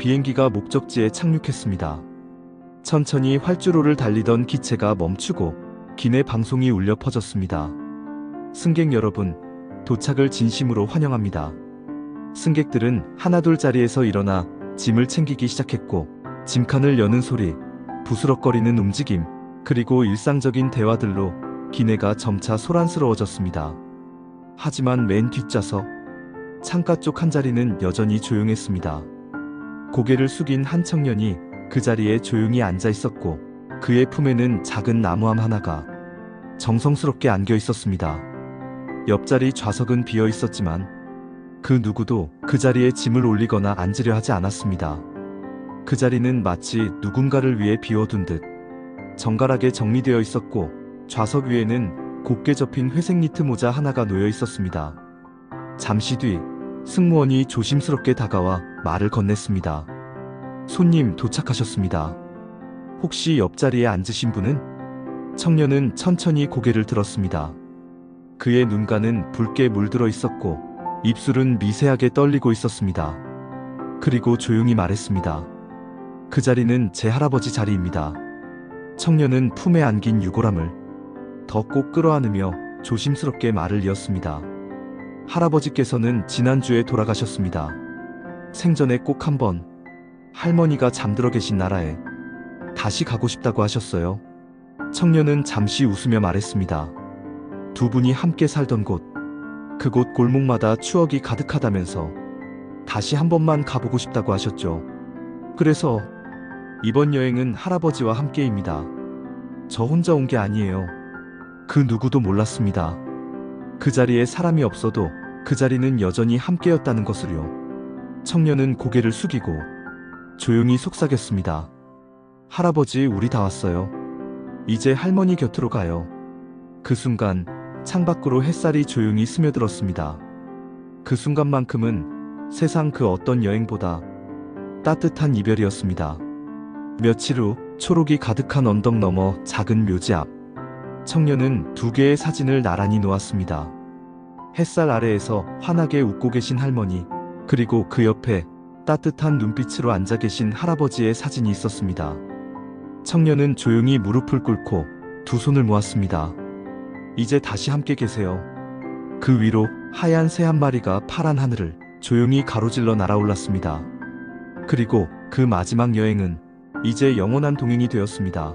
비행기가 목적지에 착륙했습니다. 천천히 활주로를 달리던 기체가 멈추고 기내 방송이 울려 퍼졌습니다. 승객 여러분, 도착을 진심으로 환영합니다. 승객들은 하나둘 자리에서 일어나 짐을 챙기기 시작했고, 짐칸을 여는 소리, 부스럭거리는 움직임, 그리고 일상적인 대화들로 기내가 점차 소란스러워졌습니다. 하지만 맨 뒷좌석, 창가 쪽 한 자리는 여전히 조용했습니다. 고개를 숙인 한 청년이 그 자리에 조용히 앉아 있었고, 그의 품에는 작은 나무함 하나가 정성스럽게 안겨 있었습니다. 옆자리 좌석은 비어 있었지만, 그 누구도 그 자리에 짐을 올리거나 앉으려 하지 않았습니다. 그 자리는 마치 누군가를 위해 비워둔 듯 정갈하게 정리되어 있었고 좌석 위에는 곱게 접힌 회색 니트 모자 하나가 놓여 있었습니다. 잠시 뒤 승무원이 조심스럽게 다가와 말을 건넸습니다. 손님 도착하셨습니다. 혹시 옆자리에 앉으신 분은? 청년은 천천히 고개를 들었습니다. 그의 눈가는 붉게 물들어 있었고 입술은 미세하게 떨리고 있었습니다. 그리고 조용히 말했습니다. 그 자리는 제 할아버지 자리입니다. 청년은 품에 안긴 유골함을 더 꼭 끌어안으며 조심스럽게 말을 이었습니다. 할아버지께서는 지난주에 돌아가셨습니다. 생전에 꼭 한번 할머니가 잠들어 계신 나라에 다시 가고 싶다고 하셨어요. 청년은 잠시 웃으며 말했습니다. 두 분이 함께 살던 곳, 그곳 골목마다 추억이 가득하다면서 다시 한 번만 가보고 싶다고 하셨죠. 그래서 이번 여행은 할아버지와 함께입니다. 저 혼자 온 게 아니에요. 그 누구도 몰랐습니다. 그 자리에 사람이 없어도 그 자리는 여전히 함께였다는 것을요. 청년은 고개를 숙이고 조용히 속삭였습니다. 할아버지, 우리 다 왔어요. 이제 할머니 곁으로 가요. 그 순간 창밖으로 햇살이 조용히 스며들었습니다. 그 순간만큼은 세상 그 어떤 여행보다 따뜻한 이별이었습니다. 며칠 후 초록이 가득한 언덕 너머 작은 묘지 앞 청년은 두 개의 사진을 나란히 놓았습니다. 햇살 아래에서 환하게 웃고 계신 할머니 그리고 그 옆에 따뜻한 눈빛으로 앉아 계신 할아버지의 사진이 있었습니다. 청년은 조용히 무릎을 꿇고 두 손을 모았습니다. 이제 다시 함께 계세요. 그 위로 하얀 새 한 마리가 파란 하늘을 조용히 가로질러 날아올랐습니다. 그리고 그 마지막 여행은 이제 영원한 동행이 되었습니다.